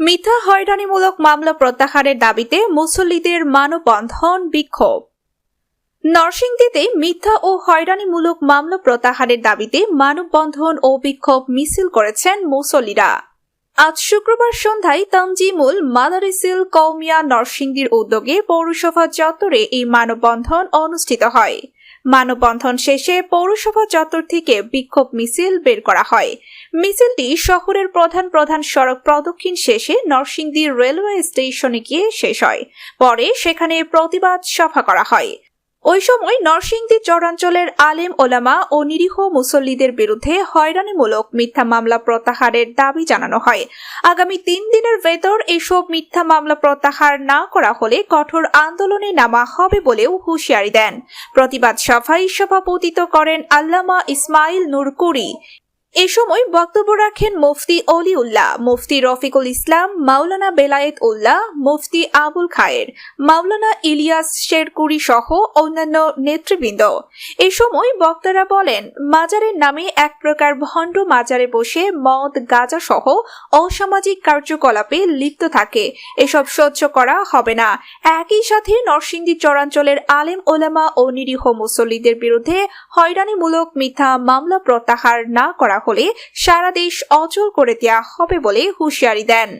মিথ্যা হয়রানিমূলক মামলা প্রত্যাহারের দাবিতে মুসল্লিদের মানববন্ধন বিক্ষোভ। নরসিংদীতে মিথ্যা ও হয়রানিমূলক মামলা প্রত্যাহারের দাবিতে মানববন্ধন ও বিক্ষোভ মিছিল করেছেন মুসল্লিরা। আজ শুক্রবার সন্ধ্যায় তামজিমুল মাদারিসিল কৌমিয়া নরসিংদীর উদ্যোগে পৌরসভা চত্বরে এই মানববন্ধন অনুষ্ঠিত হয়। মানববন্ধন শেষে পৌরসভা চত্বর থেকে বিক্ষোভ মিছিল বের করা হয়। মিছিলটি শহরের প্রধান প্রধান সড়ক প্রদক্ষিণ শেষে নরসিংদী রেলওয়ে স্টেশনে গিয়ে শেষ হয়। পরে সেখানে প্রতিবাদ সভা করা হয়। ওই সময় নরসিংদী চরাঞ্চলের আলেম ওলামা ও নিরীহ মুসল্লিদের বিরুদ্ধে হয়রানিমূলক মিথ্যা মামলা প্রত্যাহারের দাবি জানানো হয়। আগামী তিন দিনের ভেতর এসব মিথ্যা মামলা প্রত্যাহার না করা হলে কঠোর আন্দোলনে নামা হবে বলেও হুঁশিয়ারি দেন। প্রতিবাদ সভায় সভাপতিত্ব করেন আল্লামা ইসমাইল নুরকুরি। এ সময় বক্তব্য রাখেন মুফতি অলিউল্লাহ, মুফতি রফিকুল ইসলাম, মাওলানা বেলায়েত উল্লাহ, মুফতি আবুল খায়ের, মাওলানা ইলিয়াস শেরকুরি সহ অন্যান্য নেতৃবৃন্দ। এ সময় বক্তারা বলেন, মাজারের নামে এক প্রকার ভণ্ড মাজারে বসে মদ, গাঁজা সহ অসামাজিক কার্যকলাপে লিপ্ত থাকে। এসব সহ্য করা হবে না। একই সাথে নরসিংদী চরাঞ্চলের আলেম ওলামা ও নিরীহ মুসল্লিদের বিরুদ্ধে হয়রানিমূলক মিথ্যা মামলা প্রত্যাহার না করা হলে সারা দেশ অচল করে দেওয়া হবে বলে হুঁশিয়ারি দেন।